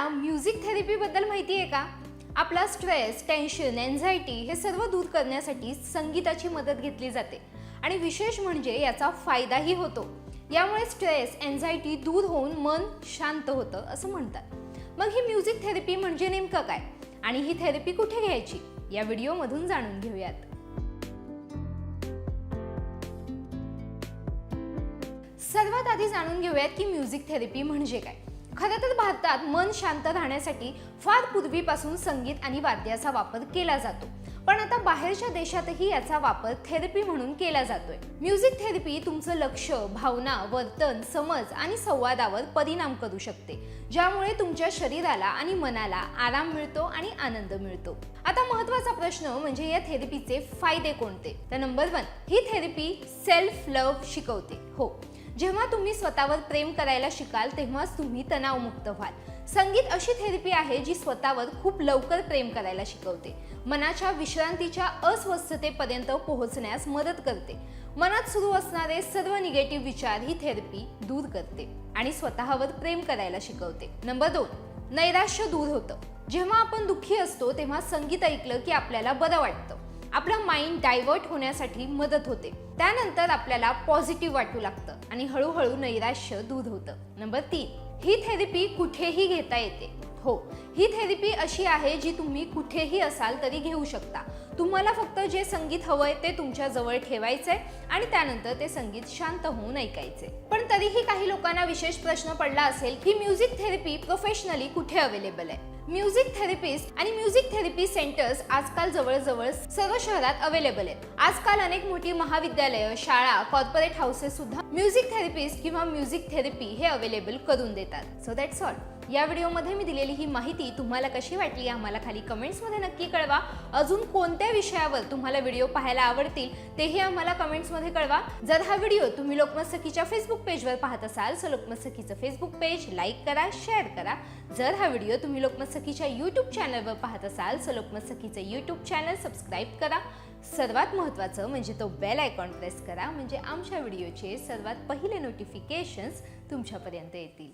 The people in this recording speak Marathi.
तुम्हाला म्युझिक थेरपीबद्दल माहिती आहे का? आपला स्ट्रेस टेन्शन एन्झायटी हे सर्व दूर करण्यासाठी संगीताची मदत घेतली जाते. आणि विशेष म्हणजे याचा फायदाही होतो. यामुळे स्ट्रेस एन्झायटी दूर होऊन मन शांत होतं असं म्हणतात. मग ही म्युझिक थेरपी म्हणजे नेमकं काय? आणि ही थेरपी कुठे घ्यायची? या व्हिडिओमधून जाणून घेऊयात. सर्वात आधी जाणून घेऊयात की म्युझिक थेरपी म्हणजे काय. खरं तर भारतात मन शांत राहण्यासाठी फार पूर्वीपासून संगीत आणि वाद्याचा वापर केला जातो. पण आता बाहेरच्या देशातही याचा वापर थेरपी म्हणून केला जातोय. म्युझिक थेरपी तुमचं लक्ष भावना वर्तन समज आणि संवादावर परिणाम करू शकते. ज्यामुळे तुमच्या शरीराला आणि मनाला आराम मिळतो आणि आनंद मिळतो. आता महत्त्वाचा प्रश्न म्हणजे या थेरपीचे फायदे कोणते? तर नंबर वन ही थेरपी सेल्फ लव्ह शिकवते. हो. जेव्हा तुम्ही स्वतःवर प्रेम करायला शिकाल तेव्हाच तुम्ही तणावमुक्त व्हाल. संगीत अशी थेरपी आहे जी स्वतःवर खूप लवकर प्रेम करायला शिकवते. मनाच्या विश्रांतीच्या अस्वस्थतेपर्यंत पोहोचण्यास मदत करते. मनात सुरू असणारे सर्व निगेटिव्ह विचार ही थेरपी दूर करते आणि स्वतःवर प्रेम करायला शिकवते. नंबर दोन नैराश्य दूर होतं. जेव्हा आपण दुःखी असतो तेव्हा संगीत ऐकलं की आपल्याला बरं वाटतं. आपलं माइंड डायव्हर्ट होण्यासाठी मदत होते. त्यानंतर आपल्याला पॉझिटिव्ह वाटू लागतं आणि हळूहळू नैराश्य दूर होतं. नंबर तीन ही थेरपी कुठेही घेता येते. हो ही थेरपी अशी आहे जी तुम्ही कुठेही असाल तरी घेऊ शकता. तुम्हाला फक्त जे संगीत हवंय ते तुमच्या जवळ ठेवायचंय आणि त्यानंतर ते संगीत शांत होऊन ऐकायचे पण तरीही काही लोकांना विशेष प्रश्न पडला असेल की म्युझिक थेरपी प्रोफेशनली कुठे अवेलेबल आहे? म्युझिक थेरपिस्ट आणि म्युझिक थेरपी सेंटर्स आजकाल जवळजवळ सर्व शहरात अवेलेबल आहेत. आजकाल अनेक मोठी महाविद्यालयं शाळा कॉर्पोरेट हाऊसेस सुद्धा म्युझिक थेरपिस्ट किंवा म्युझिक थेरपी हे अवेलेबल करून देतात. सो दॅट्स ऑल या व्हिडिओमध्ये मी दिलेली ही माहिती तुम्हाला कशी वाटली आम्हाला खाली कमेंट्समध्ये नक्की कळवा. अजून कोणत्या विषयावर तुम्हाला व्हिडिओ पाहायला आवडतील तेही आम्हाला कमेंट्समध्ये कळवा. जर हा व्हिडिओ तुम्ही लोकमत सखीच्या फेसबुक पेजवर पाहत असाल तर लोकमत सखीचं फेसबुक पेज लाईक करा शेअर करा. जर हा व्हिडिओ तुम्ही लोकमत सखीच्या यूट्यूब चॅनलवर पाहत असाल तर लोकमत सखीचं यूट्यूब चॅनल सबस्क्राईब करा. सर्वात महत्त्वाचं म्हणजे तो बेल आयकॉन प्रेस करा म्हणजे आमच्या व्हिडिओचे सर्वात पहिले नोटिफिकेशन्स तुमच्यापर्यंत येतील.